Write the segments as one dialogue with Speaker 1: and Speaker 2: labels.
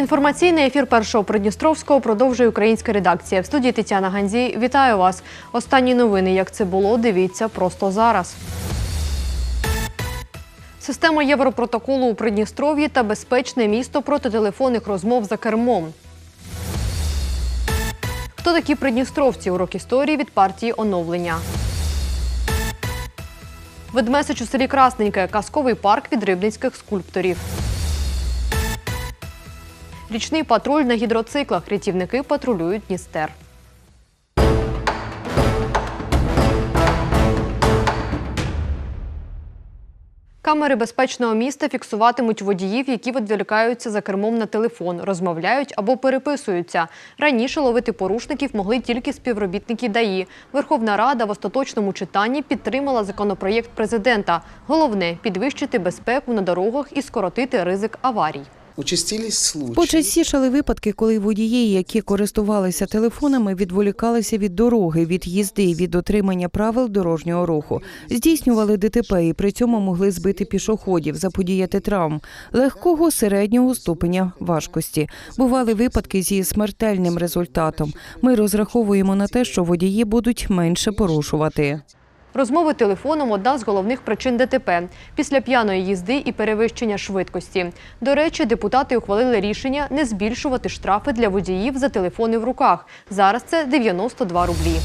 Speaker 1: Інформаційний ефір першого Придністровського продовжує українська редакція. В студії Тетяна Ганзій. Вітаю вас. Останні новини, як це було, дивіться просто зараз. Система Європротоколу у Придністров'ї та безпечне місто проти телефонних розмов за кермом. Хто такі придністровці? Урок історії від партії оновлення. Ведмесич у селі Красненьке. Казковий парк від рибницьких скульпторів. Річний патруль на гідроциклах. Рятівники патрулюють Дністер. Камери безпечного міста фіксуватимуть водіїв, які відволікаються за кермом на телефон, розмовляють або переписуються. Раніше ловити порушників могли тільки співробітники ДАІ. Верховна Рада в остаточному читанні підтримала законопроєкт президента. Головне підвищити безпеку на дорогах і скоротити ризик аварій.
Speaker 2: Почастішали випадки, коли водії, які користувалися телефонами, відволікалися від дороги, від їзди, від дотримання правил дорожнього руху, здійснювали ДТП і при цьому могли збити пішоходів, заподіяти травм легкого середнього ступеня важкості. Бували випадки зі смертельним результатом. Ми розраховуємо на те, що водії будуть менше порушувати.
Speaker 1: Розмови телефоном одна з головних причин ДТП після п'яної їзди і перевищення швидкості. До речі, депутати ухвалили рішення не збільшувати штрафи для водіїв за телефони в руках. Зараз це 92 рублі.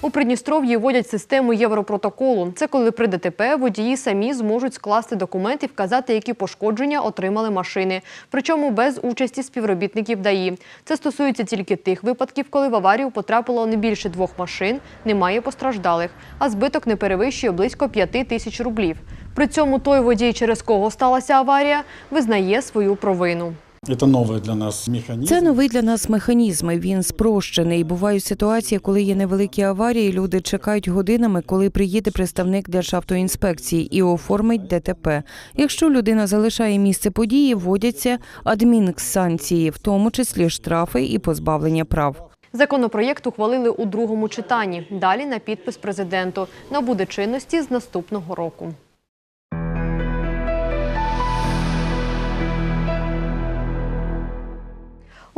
Speaker 1: У Придністров'ї вводять систему Європротоколу. Це коли при ДТП водії самі зможуть скласти документ і вказати, які пошкодження отримали машини. Причому без участі співробітників ДАІ. Це стосується тільки тих випадків, коли в аварію потрапило не більше двох машин, немає постраждалих, а збиток не перевищує близько 5 тисяч рублів. При цьому той водій, через кого сталася аварія, визнає свою провину.
Speaker 3: Это новый для нас механизм.
Speaker 2: Це новий для нас механізм. Він спрощений. Бувають ситуації, коли є невеликі аварії. Люди чекають годинами, коли приїде представник Державтоінспекції і оформить ДТП. Якщо людина залишає місце події, вводяться адмінсанкції, в тому числі штрафи і позбавлення прав.
Speaker 1: Законопроєкт ухвалили у другому читанні. Далі на підпис президенту. Набуде чинності з наступного року.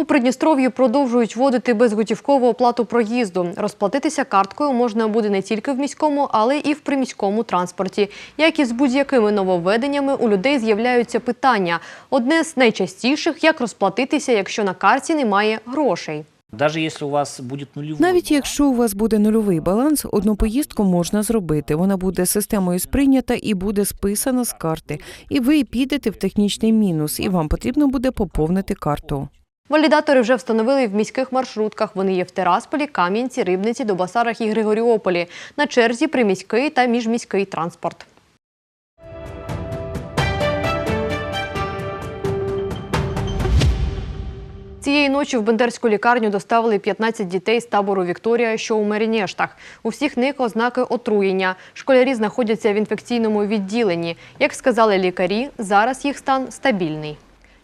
Speaker 1: У Придністров'ї продовжують вводити безготівкову оплату проїзду. Розплатитися карткою можна буде не тільки в міському, але і в приміському транспорті. Як і з будь-якими нововведеннями, у людей з'являються питання. Одне з найчастіших як розплатитися, якщо на карті немає грошей.
Speaker 2: Навіть якщо у вас буде нульовий баланс, одну поїздку можна зробити. Вона буде системою сприйнята і буде списана з карти. І ви підете в технічний мінус, і вам потрібно буде поповнити карту.
Speaker 1: Валідатори вже встановили в міських маршрутках. Вони є в Терасполі, Кам'янці, Рибниці, Добасарах і Григоріополі. На черзі приміський та міжміський транспорт. Цієї ночі в Бендерську лікарню доставили 15 дітей з табору Вікторія, що у Мерінєштах. У всіх них ознаки отруєння. Школярі знаходяться в інфекційному відділенні. Як сказали лікарі, зараз їх стан стабільний.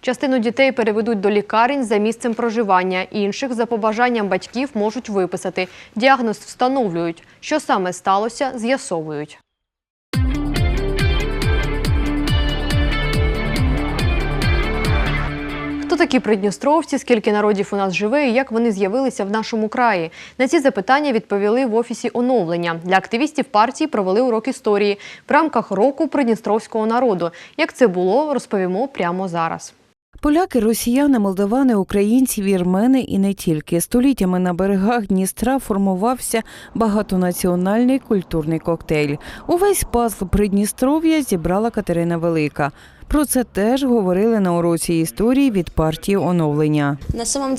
Speaker 1: Частину дітей переведуть до лікарень за місцем проживання. Інших за побажанням батьків можуть виписати. Діагноз встановлюють. Що саме сталося, з'ясовують. Хто такі придністровці, скільки народів у нас живе і як вони з'явилися в нашому краї? На ці запитання відповіли в офісі оновлення. Для активістів партії провели урок історії в рамках року придністровського народу. Як це було, розповімо прямо зараз.
Speaker 2: Поляки, росіяни, молдавани, українці, вірмени і не тільки століттями на берегах Дністра формувався багатонаціональний культурний коктейль. Увесь пазл Придністров'я зібрала Катерина Велика. Про це теж говорили на уроці історії від партії оновлення.
Speaker 4: На самом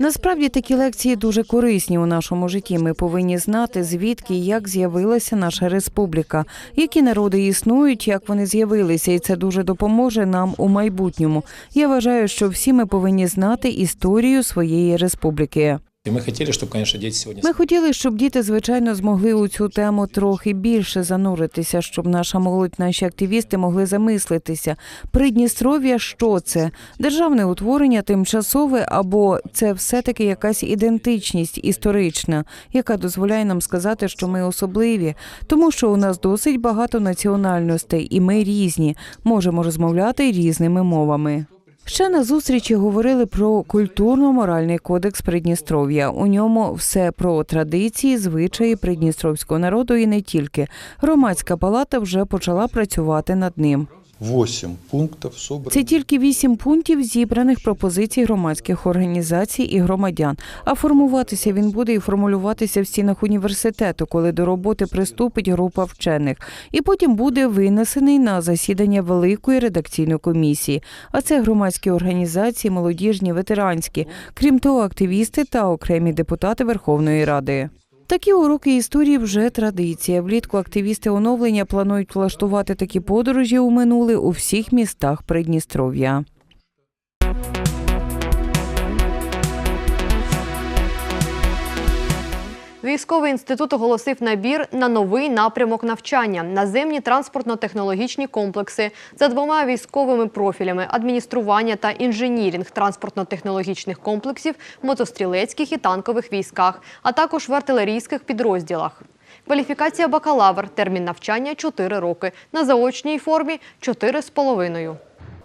Speaker 2: Насправді такі лекції дуже корисні у нашому житті. Ми повинні знати, звідки і як з'явилася наша республіка, які народи існують, як вони з'явилися, і це дуже допоможе нам у майбутньому. Я вважаю, що всі ми повинні знати історію своєї республіки.
Speaker 5: И мы хотели, чтобы, конечно, дети сегодня...
Speaker 2: Ми хотіли, щоб діти, звичайно, змогли у цю тему трохи більше зануритися, щоб наша молодь, наші активісти могли замислитися. Придністров'я, що це? Державне утворення, тимчасове, або це все-таки якась ідентичність історична, яка дозволяє нам сказати, що ми особливі, тому що у нас досить багато національностей, і ми різні, можемо розмовляти різними мовами. Ще на зустрічі говорили про культурно-моральний кодекс Придністров'я. У ньому все про традиції, звичаї придністровського народу і не тільки. Громадська палата вже почала працювати над ним.
Speaker 6: Восемь пунктов собрано.
Speaker 2: Це тільки вісім пунктів зібраних пропозицій громадських організацій і громадян. А формуватися він буде і формулюватися в стінах університету, коли до роботи приступить група вчених, і потім буде винесений на засідання великої редакційної комісії. А це громадські організації, молодіжні, ветеранські, крім того, активісти та окремі депутати Верховної Ради. Такі уроки історії вже традиція. Влітку активісти оновлення планують влаштувати такі подорожі у минуле у всіх містах Придністров'я.
Speaker 1: Військовий інститут оголосив набір на новий напрямок навчання наземні транспортно-технологічні комплекси за двома військовими профілями адміністрування та інженірінг транспортно-технологічних комплексів в мотострілецьких і танкових військах, а також в артилерійських підрозділах. Кваліфікація бакалавр, термін навчання 4 роки, на заочній формі 4,5.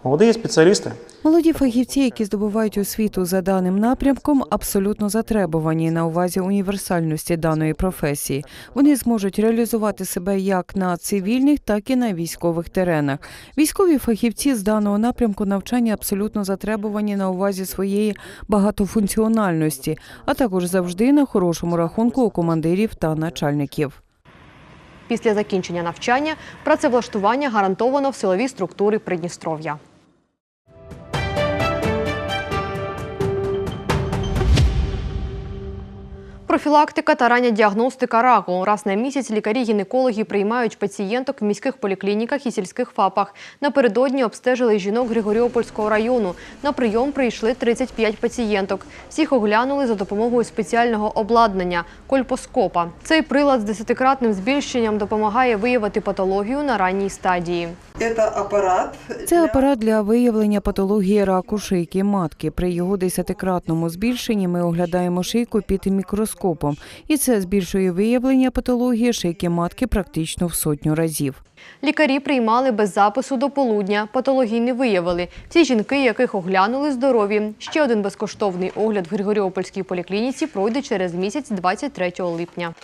Speaker 7: Молоді спеціалісти
Speaker 2: Молоді фахівці, які здобувають освіту за даним напрямком, абсолютно затребувані на увазі універсальності даної професії. Вони зможуть реалізувати себе як на цивільних, так і на військових теренах. Військові фахівці з даного напрямку навчання абсолютно затребувані на увазі своєї багатофункціональності, а також завжди на хорошому рахунку у командирів та начальників.
Speaker 1: Після закінчення навчання працевлаштування гарантовано в силовій структурі Придністров'я. Профілактика та рання діагностика раку. Раз на місяць лікарі-гінекологи приймають пацієнток в міських поліклініках і сільських ФАПах. Напередодні обстежили жінок Григоріопольського району. На прийом прийшли 35 пацієнток. Всіх оглянули за допомогою спеціального обладнання – кольпоскопа. Цей прилад з десятикратним збільшенням допомагає виявити патологію на ранній стадії.
Speaker 2: Це апарат для виявлення патології раку шийки матки. При його десятикратному збільшенні ми оглядаємо шийку під мікроскопом, і це збільшує виявлення патології шийки матки практично в сотню разів.
Speaker 1: Лікарі приймали без запису до полудня. Патологій не виявили. Ці жінки, яких оглянули, здорові. Ще один безкоштовний огляд в Григоріопольській поліклініці пройде через місяць 23 липня.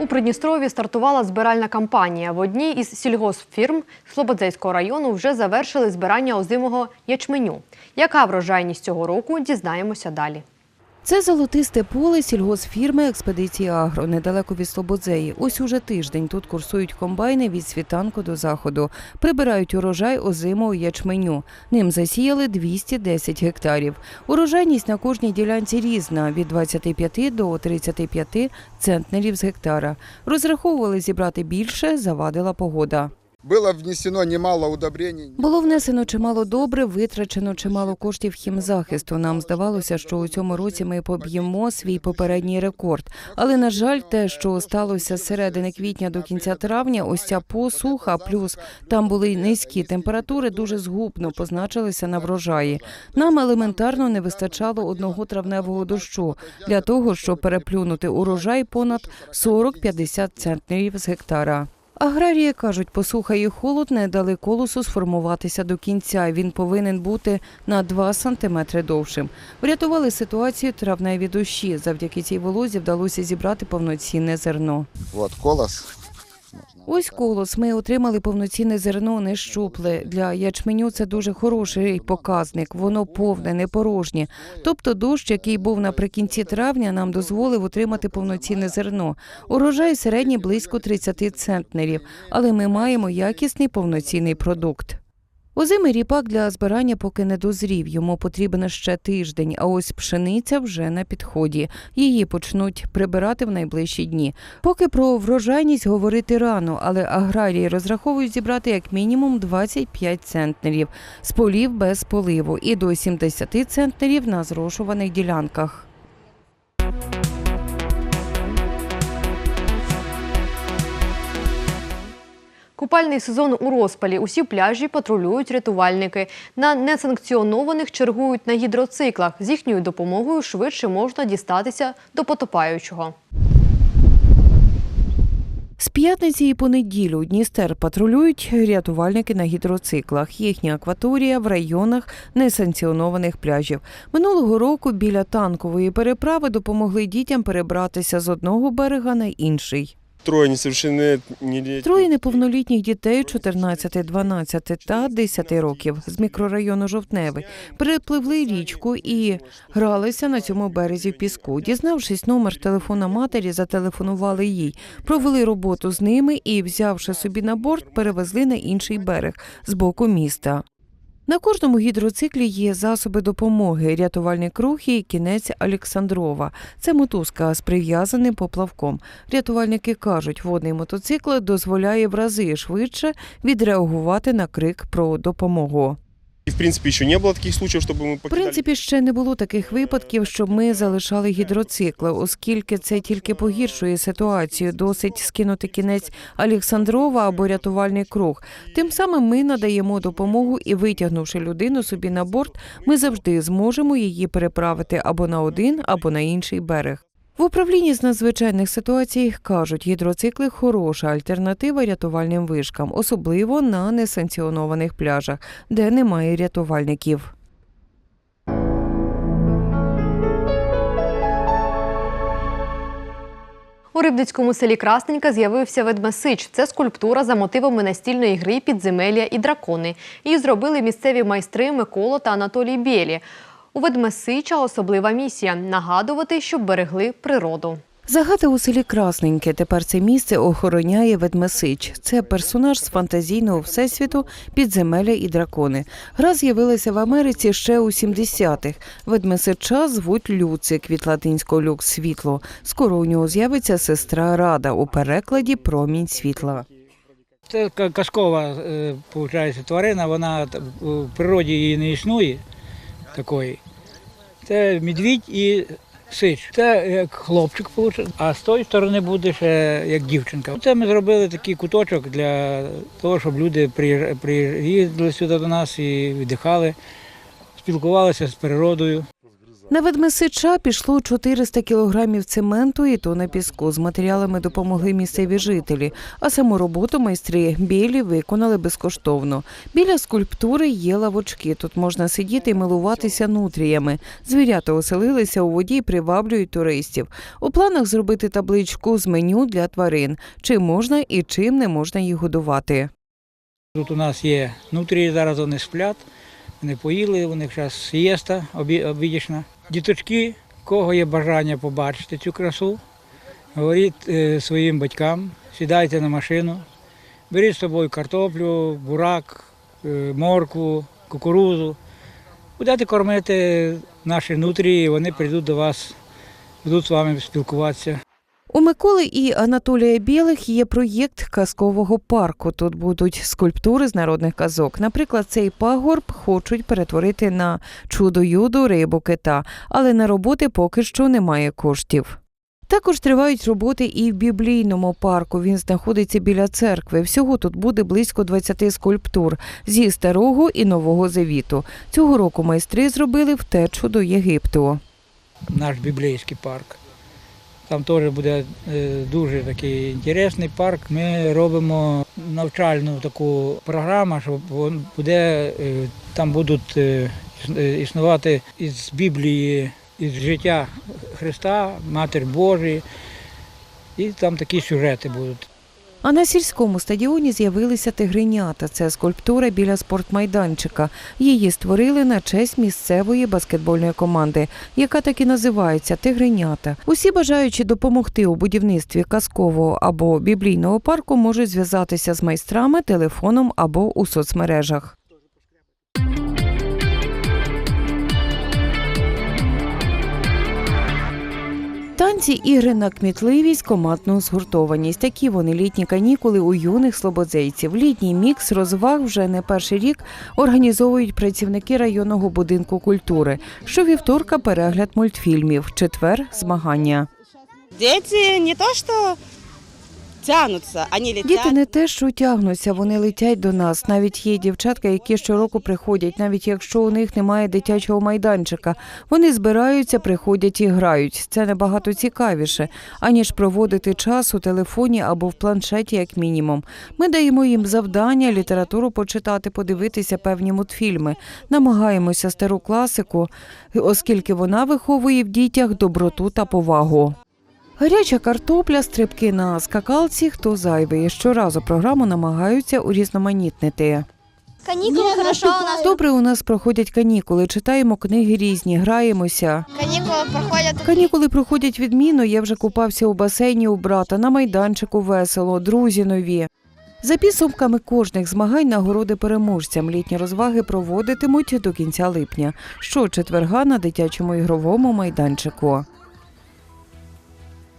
Speaker 1: У Придністрові стартувала збиральна кампанія. В одній із сільгоспфірм Слободзейського району вже завершили збирання озимого ячменю. Яка врожайність цього року, дізнаємося далі.
Speaker 2: Це золотисте поле сільгосфірми експедиції Агро недалеко від Слободзеї. Ось уже тиждень тут курсують комбайни від світанку до заходу. Прибирають урожай озимого ячменю. Ним засіяли 210 гектарів. Урожайність на кожній ділянці різна від 25 до 35 центнерів з гектара. Розраховували зібрати більше, завадила погода.
Speaker 8: Было внесено немало удобрений.
Speaker 2: Було внесено чимало добре, витрачено чимало коштів хімзахисту. Нам здавалося, що у цьому році ми поб'ємо свій попередній рекорд. Але на жаль, те, що сталося з середини квітня до кінця травня, ось ця посуха, плюс там були низькі температури, дуже згубно позначилися на врожаї. Нам елементарно не вистачало одного травневого дощу для того, щоб переплюнути урожай понад 40-50 центнерів з гектара. Аграрії кажуть, посуха і холод не дали колосу сформуватися до кінця. Він повинен бути на 2 сантиметри довшим. Врятували ситуацію травневі дощі. Завдяки цій волозі вдалося зібрати повноцінне зерно.
Speaker 8: От колос.
Speaker 2: Ось колос. Ми отримали повноцінне зерно, не щупле. Для ячменю це дуже хороший показник. Воно повне, не порожнє. Тобто дощ, який був наприкінці травня, нам дозволив отримати повноцінне зерно. Урожай середній близько 30 центнерів, але ми маємо якісний повноцінний продукт. Озимий ріпак для збирання поки не дозрів. Йому потрібен ще тиждень. А ось пшениця вже на підході. Її почнуть прибирати в найближчі дні. Поки про врожайність говорити рано, але аграрії розраховують зібрати як мінімум 25 центнерів з полів без поливу і до 70 центнерів на зрошуваних ділянках.
Speaker 1: Купальний сезон у розпалі. Усі пляжі патрулюють рятувальники. На несанкціонованих чергують на гідроциклах. З їхньою допомогою швидше можна дістатися до потопаючого.
Speaker 2: З п'ятниці і по неділю Дністер патрулюють рятувальники на гідроциклах. Їхня акваторія в районах несанкціонованих пляжів. Минулого року біля танкової переправи допомогли дітям перебратися з одного берега на інший. Троє неповнолітніх дітей 14, 12 та 10 років з мікрорайону Жовтневий перепливли річку і гралися на цьому березі піску. Дізнавшись номер телефона матері, зателефонували їй, провели роботу з ними і, взявши собі на борт, перевезли на інший берег з боку міста. На кожному гідроциклі є засоби допомоги, рятувальний круг і кінець Олександрова. Це мотузка з прив'язаним поплавком. Рятувальники кажуть, водний мотоцикл дозволяє в рази швидше відреагувати на крик про допомогу.
Speaker 7: И, в принципе, еще не было таких случаев, чтобы мы
Speaker 2: В
Speaker 7: покидали.
Speaker 2: принципі, ще не було таких випадків, щоб ми залишали гідроцикли, оскільки це тільки погіршує ситуацію. Досить скинути кінець Олександрова або рятувальний круг. Тим самим ми надаємо допомогу і, витягнувши людину собі на борт, ми завжди зможемо її переправити або на один, або на інший берег. В управлінні з надзвичайних ситуацій кажуть, гідроцикли хороша альтернатива рятувальним вишкам, особливо на несанкціонованих пляжах, де немає рятувальників.
Speaker 1: У Рибницькому селі Красненька з'явився ведмесич. Це скульптура за мотивами настільної гри «Підземелля і дракони. Її зробили місцеві майстри Микола та Анатолій Білі. У ведмесича особлива місія нагадувати, щоб берегли природу.
Speaker 2: Загати у селі Красненьке. Тепер це місце охороняє ведмесич. Це персонаж з фантазійного всесвіту підземелля і дракони. Гра з'явилася в Америці ще у 70-х. Ведмесича звуть Люцик від латинського люкс світло. Скоро у нього з'явиться сестра Рада у перекладі промінь світла.
Speaker 9: Це ка- казкова е, тварина, вона в природі її не існує такої. Це медвідь і сич. Це як хлопчик, а з тої сторони буде ще як дівчинка. Це ми зробили такий куточок для того, щоб люди приїздили сюди до нас і віддихали, спілкувалися з природою.
Speaker 2: На ведмесича пішло 400 кілограмів цементу і тонна піску. З матеріалами допомогли місцеві жителі, а саму роботу майстри білі виконали безкоштовно. Біля скульптури є лавочки. Тут можна сидіти і милуватися нутріями. Звірята оселилися у воді і приваблюють туристів. У планах зробити табличку з меню для тварин, чим можна і чим не можна їх годувати.
Speaker 9: Тут у нас є нутрії, зараз вони сплять, вони поїли, у них зараз сієста обі- обідішна. Діточки, кого є бажання побачити цю красу, говоріть е, своїм батькам, сідайте на машину, беріть з собою картоплю, бурак, е, моркву, кукурузу. Будете кормити наші нутрії, вони прийдуть до вас, будуть з вами спілкуватися.
Speaker 2: У Миколи і Анатолія Білих є проєкт казкового парку. Тут будуть скульптури з народних казок. Наприклад, цей пагорб хочуть перетворити на чудо-юду рибу кита, але на роботи поки що немає коштів. Також тривають роботи і в біблійному парку. Він знаходиться біля церкви. Всього тут буде близько 20 скульптур зі старого і нового завіту. Цього року майстри зробили втечу до Єгипту.
Speaker 9: наш біблійський парк. Там теж буде е, дуже такий інтересний парк. Ми робимо навчальну таку програму, що буде, е, там будуть е, іс- існувати із Біблії, із життя Христа, Матір Божої. І там такі сюжети будуть.
Speaker 2: А на сільському стадіоні з'явилися тигренята. Це скульптура біля спортмайданчика. Її створили на честь місцевої баскетбольної команди, яка так і називається Тигренята. Усі бажаючі допомогти у будівництві казкового або біблійного парку можуть зв'язатися з майстрами телефоном або у соцмережах. Танці, ігри на кмітливість, командну згуртованість. Такі вони літні канікули у юних слободзейців. Літній мікс розваг вже не перший рік організовують працівники районного будинку культури. Щовівторка перегляд мультфільмів, четвер змагання.
Speaker 10: Діти не то что тянутся, они летят.
Speaker 2: Діти не те, що тягнуться, вони летять до нас. Навіть є дівчатка, які щороку приходять, навіть якщо у них немає дитячого майданчика. Вони збираються, приходять і грають. Це набагато цікавіше, аніж проводити час у телефоні або в планшеті, як мінімум. Ми даємо їм завдання, літературу почитати, подивитися певні мультфільми. Намагаємося стару класику, оскільки вона виховує в дітях доброту та повагу. Гаряча картопля, стрибки на скакалці, хто зайвий. Щоразу програму намагаються урізноманітнити.
Speaker 4: Каникулы хорошо у нас.
Speaker 2: Добре, у нас проходять канікули, читаємо книги різні, граємося.
Speaker 4: Каникулы проходят.
Speaker 2: Канікули проходять відмінно. Я вже купався у басейні у брата, на майданчику весело, друзі нові. За підсумками кожних змагань нагороди переможцям літні розваги проводитимуть до кінця липня. Щочетверга на дитячому ігровому майданчику.